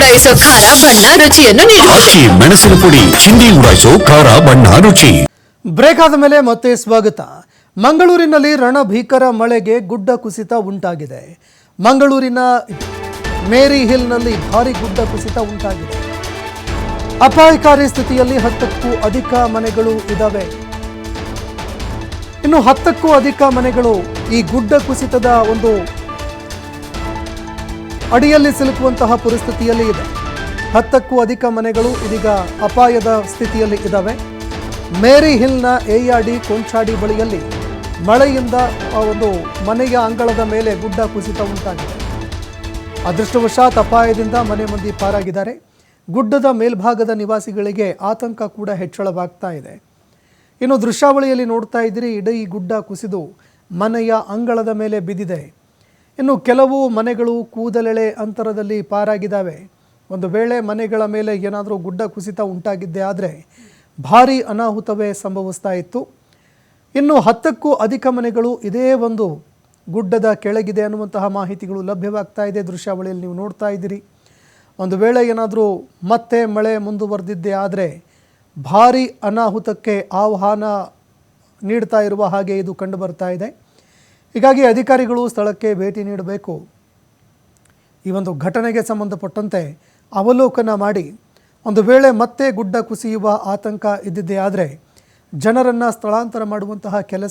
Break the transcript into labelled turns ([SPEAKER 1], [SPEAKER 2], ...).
[SPEAKER 1] ಉಡಾಯಿಸೋ ಖಾರ ಬಣ್ಣ ರುಚಿಯನ್ನು ನೀಡುತ್ತದೆ
[SPEAKER 2] ಮೆಣಸಿನ ಪುಡಿ ಚಿಂದಿ ಉಡಾಯಿಸೋ ಖಾರ ಬಣ್ಣ ರುಚಿ.
[SPEAKER 3] ಬ್ರೇಕ್ ಆದ ಮೇಲೆ ಮತ್ತೆ ಸ್ವಾಗತ. ಮಂಗಳೂರಿನಲ್ಲಿ ರಣಭೀಕರ ಮಳೆಗೆ ಗುಡ್ಡ ಕುಸಿತ ಉಂಟಾಗಿದೆ. ಮಂಗಳೂರಿನ ಮೇರಿ ಹಿಲ್ನಲ್ಲಿ ಭಾರಿ ಗುಡ್ಡ ಕುಸಿತ ಉಂಟಾಗಿದೆ. ಅಪಾಯಕಾರಿ ಸ್ಥಿತಿಯಲ್ಲಿ ಹತ್ತಕ್ಕೂ ಅಧಿಕ ಮನೆಗಳು ಇದ್ದಾವೆ ಇನ್ನು ಹತ್ತಕ್ಕೂ ಅಧಿಕ ಮನೆಗಳು ಈ ಗುಡ್ಡ ಕುಸಿತದ ಒಂದು ಅಡಿಯಲ್ಲಿ ಸಿಲುಕುವಂತಹ ಪರಿಸ್ಥಿತಿಯಲ್ಲಿ ಇದೆ. ಹತ್ತಕ್ಕೂ ಅಧಿಕ ಮನೆಗಳು ಇದೀಗ ಅಪಾಯದ ಸ್ಥಿತಿಯಲ್ಲಿ ಇದ್ದಾವೆ. ಮೇರಿ ಹಿಲ್ನ ಏಯಾಡಿ ಕೊಂಚಾಡಿ ಬಳಿಯಲ್ಲಿ ಮಳೆಯಿಂದ ಆ ಒಂದು ಮನೆಯ ಅಂಗಳದ ಮೇಲೆ ಗುಡ್ಡ ಕುಸಿತ ಉಂಟಾಗಿದೆ. ಅದೃಷ್ಟವಶಾತ್ ಅಪಾಯದಿಂದ ಮನೆ ಮಂದಿ ಪಾರಾಗಿದ್ದಾರೆ. ಗುಡ್ಡದ ಮೇಲ್ಭಾಗದ ನಿವಾಸಿಗಳಿಗೆ ಆತಂಕ ಕೂಡ ಹೆಚ್ಚಳವಾಗ್ತಾ ಇದೆ. ಇನ್ನು ದೃಶ್ಯಾವಳಿಯಲ್ಲಿ ನೋಡ್ತಾ ಇದ್ದೀರಿ, ಇಡೀ ಗುಡ್ಡ ಕುಸಿದು ಮನೆಯ ಅಂಗಳದ ಮೇಲೆ ಬಿದ್ದಿದೆ. ಇನ್ನು ಕೆಲವು ಮನೆಗಳು ಕೂದಲೆಳೆ ಅಂತರದಲ್ಲಿ ಪಾರಾಗಿದ್ದಾವೆ. ಒಂದು ವೇಳೆ ಮನೆಗಳ ಮೇಲೆ ಏನಾದರೂ ಗುಡ್ಡ ಕುಸಿತ ಉಂಟಾಗಿದ್ದೇ ಆದರೆ ಭಾರೀ ಅನಾಹುತವೇ ಸಂಭವಿಸ್ತಾ ಇತ್ತು. ಇನ್ನು ಹತ್ತಕ್ಕೂ ಅಧಿಕ ಮನೆಗಳು ಇದೇ ಒಂದು ಗುಡ್ಡದ ಕೆಳಗಿದೆ ಅನ್ನುವಂತಹ ಮಾಹಿತಿಗಳು ಲಭ್ಯವಾಗ್ತಾ ಇದೆ. ದೃಶ್ಯಾವಳಿಯಲ್ಲಿ ನೀವು ನೋಡ್ತಾ ಇದ್ದೀರಿ. ಒಂದು ವೇಳೆ ಏನಾದರೂ ಮತ್ತೆ ಮಳೆ ಮುಂದುವರೆದಿದ್ದೇ ಆದರೆ ಭಾರೀ ಅನಾಹುತಕ್ಕೆ ಆಹ್ವಾನ ನೀಡ್ತಾ ಇರುವ ಹಾಗೆ ಇದು ಕಂಡುಬರ್ತಾ ಇದೆ. ಹೀಗಾಗಿ ಅಧಿಕಾರಿಗಳು ಸ್ಥಳಕ್ಕೆ ಭೇಟಿ ನೀಡಬೇಕು. ಈ ಒಂದು ಘಟನೆಗೆ ಸಂಬಂಧಪಟ್ಟಂತೆ ಅವಲೋಕನ ಮಾಡಿ ಒಂದು ವೇಳೆ ಮತ್ತೆ ಗುಡ್ಡ ಕುಸಿಯುವ ಆತಂಕ ಇದ್ದಿದ್ದೇ ಆದರೆ ಜನರನ್ನು ಸ್ಥಳಾಂತರ ಮಾಡುವಂತಹ ಕೆಲಸ